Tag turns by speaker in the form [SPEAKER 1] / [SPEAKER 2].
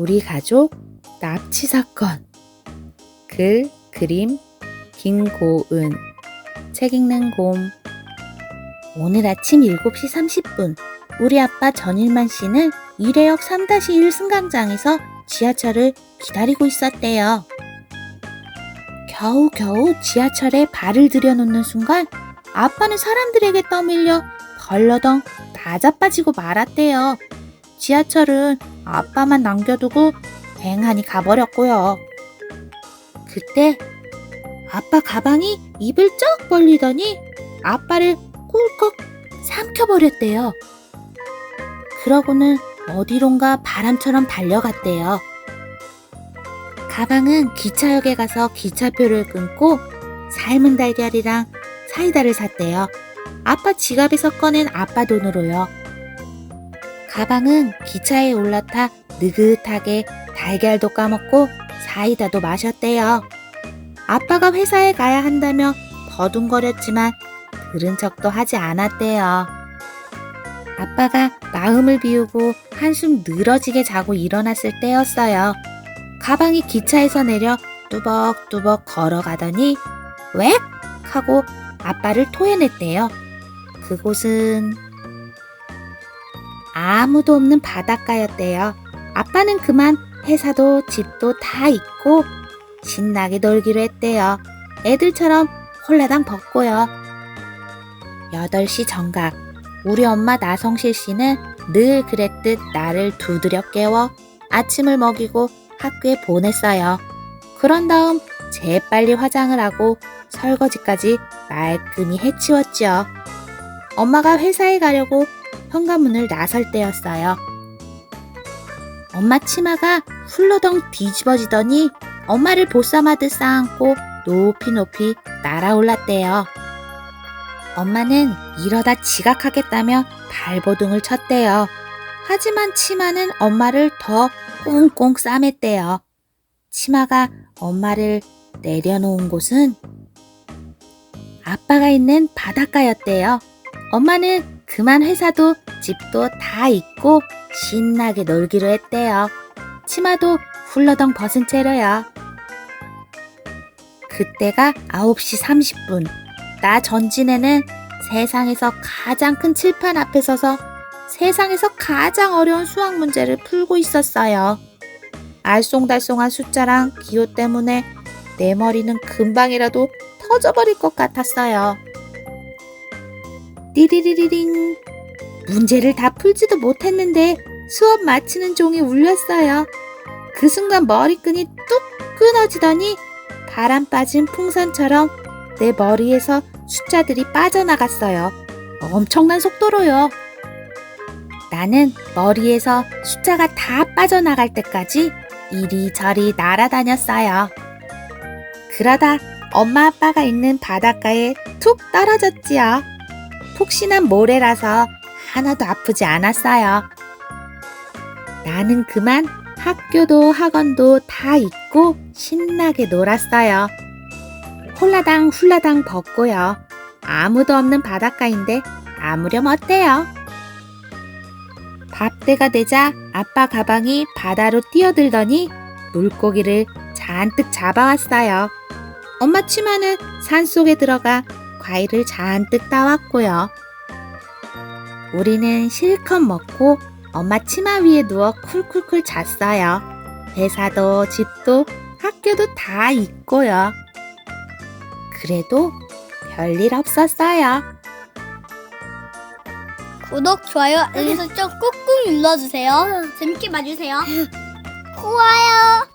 [SPEAKER 1] 우리 가족 납치 사건. 글, 그림, 김고은. 책 읽는 곰. 오늘 아침 7시 30분, 우리 아빠 전일만 씨는 일회역 3-1 승강장에서 지하철을 기다리고 있었대요. 겨우겨우 지하철에 발을 들여놓는 순간 아빠는 사람들에게 떠밀려 벌러덩 다 자빠지고 말았대요. 지하철은 아빠만 남겨두고 뱅하니 가버렸고요. 그때 아빠 가방이 입을 쩍 벌리더니 아빠를 꿀꺽 삼켜버렸대요. 그러고는 어디론가 바람처럼 달려갔대요. 가방은 기차역에 가서 기차표를 끊고 삶은 달걀이랑 사이다를 샀대요. 아빠 지갑에서 꺼낸 아빠 돈으로요. 가방은 기차에 올라타 느긋하게 달걀도 까먹고 사이다도 마셨대요. 아빠가 회사에 가야 한다며 버둥거렸지만 들은 척도 하지 않았대요. 아빠가 마음을 비우고 한숨 늘어지게 자고 일어났을 때였어요. 가방이 기차에서 내려 뚜벅뚜벅 걸어가더니 웩 하고 아빠를 토해냈대요. 그곳은 아무도 없는 바닷가였대요. 아빠는 그만 회사도 집도 다 잊고 신나게 놀기로 했대요. 애들처럼 홀라당 벗고요. 8시 정각. 우리 엄마 나성실 씨는 늘 그랬듯 나를 두드려 깨워 아침을 먹이고 학교에 보냈어요. 그런 다음 재빨리 화장을 하고 설거지까지 말끔히 해치웠죠. 엄마가 회사에 가려고 현관문을 나설 때였어요. 엄마 치마가 훌러덩 뒤집어지더니 엄마를 보쌈하듯 쌓안고 높이 높이 날아올랐대요. 엄마는 이러다 지각하겠다며 발버둥을 쳤대요. 하지만 치마는 엄마를 더 꽁꽁 싸맸대요. 치마가 엄마를 내려놓은 곳은 아빠가 있는 바닷가였대요. 엄마는 그만 회사도 집도 다 잊고 신나게 놀기로 했대요. 치마도 훌러덩 벗은 채로요. 그때가 9시 30분. 나 전진에는 세상에서 가장 큰 칠판 앞에 서서 세상에서 가장 어려운 수학 문제를 풀고 있었어요. 알쏭달쏭한 숫자랑 기호 때문에 내 머리는 금방이라도 터져버릴 것 같았어요. 띠리리리링. 문제를 다 풀지도 못했는데 수업 마치는 종이 울렸어요. 그 순간 머리끈이 뚝 끊어지더니 바람 빠진 풍선처럼 내 머리에서 숫자들이 빠져나갔어요. 엄청난 속도로요. 나는 머리에서 숫자가 다 빠져나갈 때까지 이리저리 날아다녔어요. 그러다 엄마 아빠가 있는 바닷가에 툭 떨어졌지요. 푹신한 모래라서 하나도 아프지 않았어요. 나는 그만 학교도 학원도 다 잊고 신나게 놀았어요. 홀라당 훌라당 벗고요. 아무도 없는 바닷가인데 아무렴 어때요? 밥때가 되자 아빠 가방이 바다로 뛰어들더니 물고기를 잔뜩 잡아왔어요. 엄마 치마는 산 속에 들어가 과일을 잔뜩 따왔고요. 우리는 실컷 먹고 엄마 치마 위에 누워 쿨쿨쿨 잤어요. 회사도 집도 학교도 다 잊고요. 그래도 별일 없었어요.
[SPEAKER 2] 구독, 좋아요, 알림 설정 꾹꾹 눌러주세요. 재밌게 봐주세요. 좋아요.